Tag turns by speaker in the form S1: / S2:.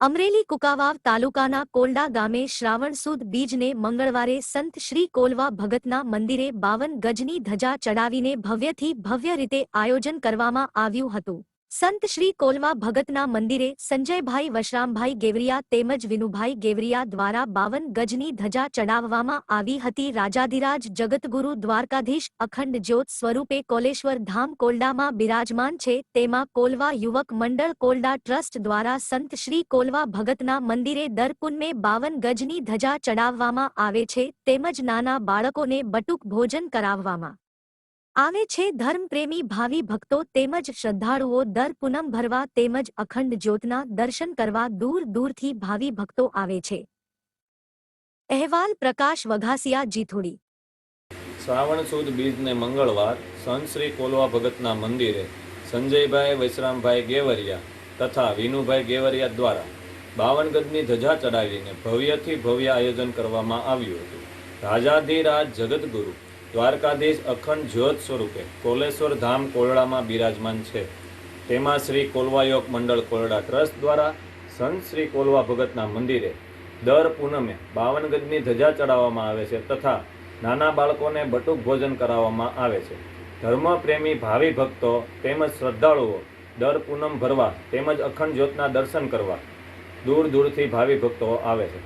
S1: અમરેલી કુકાવાવ તાલુકાના કોલડા ગામે શ્રાવણ સુદ બીજને મંગળવારે સંત શ્રી કોલવા ભગતના મંદિરે બાવન ગજની ધજા ચડાવીને ભવ્યથી ભવ્ય રીતે આયોજન કરવામાં આવ્યું હતું. સંત શ્રી કોલવા ભગતના મંદિરે સંજયભાઈ વશરામભાઈ ગેવરિયા તેમજ વિનુભાઈ ગેવરિયા દ્વારા બાવન ગજની ધજા ચડાવવામાં આવી હતી. રાજાધિરાજ જગતગુરુ દ્વારકાધીશ અખંડ જ્યોત સ્વરૂપે કોલેશ્વર ધામ કોલડામાં બિરાજમાન છે. તેમાં કોલવા યુવક મંડળ કોલડા ટ્રસ્ટ દ્વારા સંત શ્રી કોલવા ભગતના મંદિરે દર પુનમે બાવન ગજની ધજા ચડાવવામાં આવે છે. તેમજ નાના બાળકોને બટુક ભોજન કરાવવામાં આવે છે ધર્મપ્રેમી ભાવિ ભક્તો તેમજ શ્રદ્ધાળુઓ દર પૂનમ ભરવા તેમજ અખંડ જ્યોતના દર્શન કરવા દૂર દૂરથી ભાવિ ભક્તો આવે છે. અહેવાલ પ્રકાશ વઘાસિયા જીથુડી.
S2: શ્રાવણ સુદ બીજને મંગળવાર સંત શ્રી કોલવા ભગતના મંદિરે સંજયભાઈ વૈશ્રામભાઈ ગેવરિયા તથા વિનુભાઈ ગેવરિયા દ્વારા બાવન ગજની ધજા ચડાવીને ભવ્યથી ભવ્ય આયોજન કરવામાં આવ્યું હતું. રાજાધિરાજ જગતગુરુ દ્વારકાધીશ અખંડ જ્યોત સ્વરૂપે કોલેશ્વર ધામ કોરડામાં બિરાજમાન છે. તેમાં શ્રી કોલવાયોગ મંડળ કોરડા ટ્રસ્ટ દ્વારા સંત શ્રી કોલવા ભગતના મંદિરે દર પૂનમે બાવન ગજની ધજા ચડાવવામાં આવે છે તથા નાના બાળકોને બટુક ભોજન કરાવવામાં આવે છે. ધર્મપ્રેમી ભાવિ ભક્તો તેમજ શ્રદ્ધાળુઓ દર પૂનમ ભરવા તેમજ અખંડ જ્યોતના દર્શન કરવા દૂર દૂરથી ભાવિ ભક્તો આવે છે.